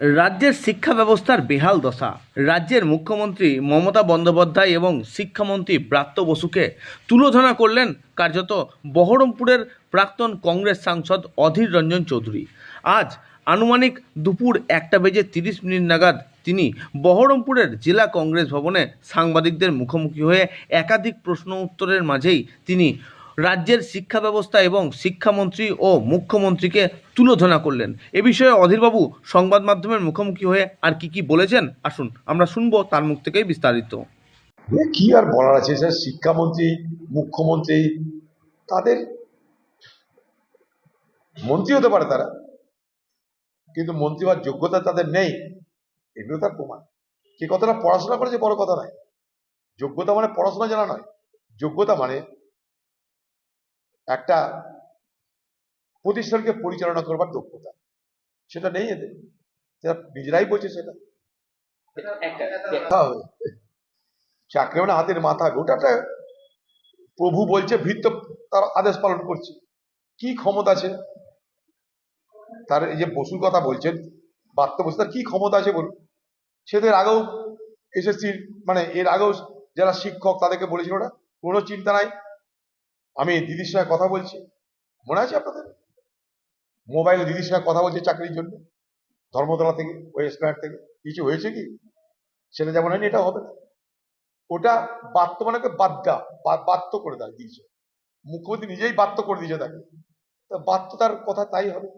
রাজ্যের শিক্ষা ব্যবস্থার বেহাল দশা। রাজ্যের মুখ্যমন্ত্রী মমতা বন্দ্যোপাধ্যায় এবং শিক্ষামন্ত্রী ব্রাত্য বসুকে তুলোধনা করলেন কার্যত বহরমপুরের প্রাক্তন কংগ্রেস সাংসদ অধীর রঞ্জন চৌধুরী। আজ আনুমানিক দুপুর একটা বেজে তিরিশ মিনিট নাগাদ তিনি বহরমপুরের জেলা কংগ্রেস ভবনে সাংবাদিকদের মুখোমুখি হয়ে একাধিক প্রশ্ন উত্তরের মাঝেই তিনি রাজ্যের শিক্ষা ব্যবস্থা এবং শিক্ষামন্ত্রী ও মুখ্যমন্ত্রীকে তুলোধনা করলেন। এ বিষয়ে অধীরবাবু সংবাদ মাধ্যমের মুখোমুখি হয়ে আর কি কি বলেছেন? আসুন, আমরা শুনব তার মুখ থেকেই বিস্তারিত। কি আর বলার আছে? স্যার, শিক্ষামন্ত্রী, মুখ্যমন্ত্রী, তাদের মন্ত্রী হতে পারে তারা। কিন্তু মন্ত্রী হওয়ার যোগ্যতা তাদের নেই। এগুলো তার প্রমাণ। সে কথাটা পড়াশোনা করেছে বড় কথা নয়। যোগ্যতা মানে পড়াশোনা জানা নয়। যোগ্যতা মানে একটা প্রতিষ্ঠানকে পরিচালনা করবার দক্ষতা। সেটা নেই এদের। নিজেরাই বলছে সেটা। চাকরি মানে হাতের মাথা গোটাটা প্রভু বলছে ভৃত্য তার আদেশ পালন করছে। কি ক্ষমতা আছে? তার এই যে বসুর কথা বলছেন বাত্য বসু তার কি ক্ষমতা আছে বলুন? সে তো এর আগেও এসএসসির মানে এর আগেও যারা শিক্ষক তাদেরকে বলেছিল ওরা কোনো চিন্তা নাই? আমি দিদির সঙ্গে কথা বলছি। মনে আছে আপনাদের? মোবাইলে দিদির সঙ্গে কথা বলছে চাকরির জন্য, ধর্মতলা থেকে, ওয়েস্ট থেকে। কিছু হয়েছে কি? সেটা যেমন হয়নি এটা হবে না। ওটা বাত্য মানে ওকে বাদ্যা বা- বাত্য করে দেয় দিয়েছে। মুখ্যমন্ত্রী নিজেই বাত্য করে দিয়েছে তাকে। বাত্য তার কথা তাই হবে।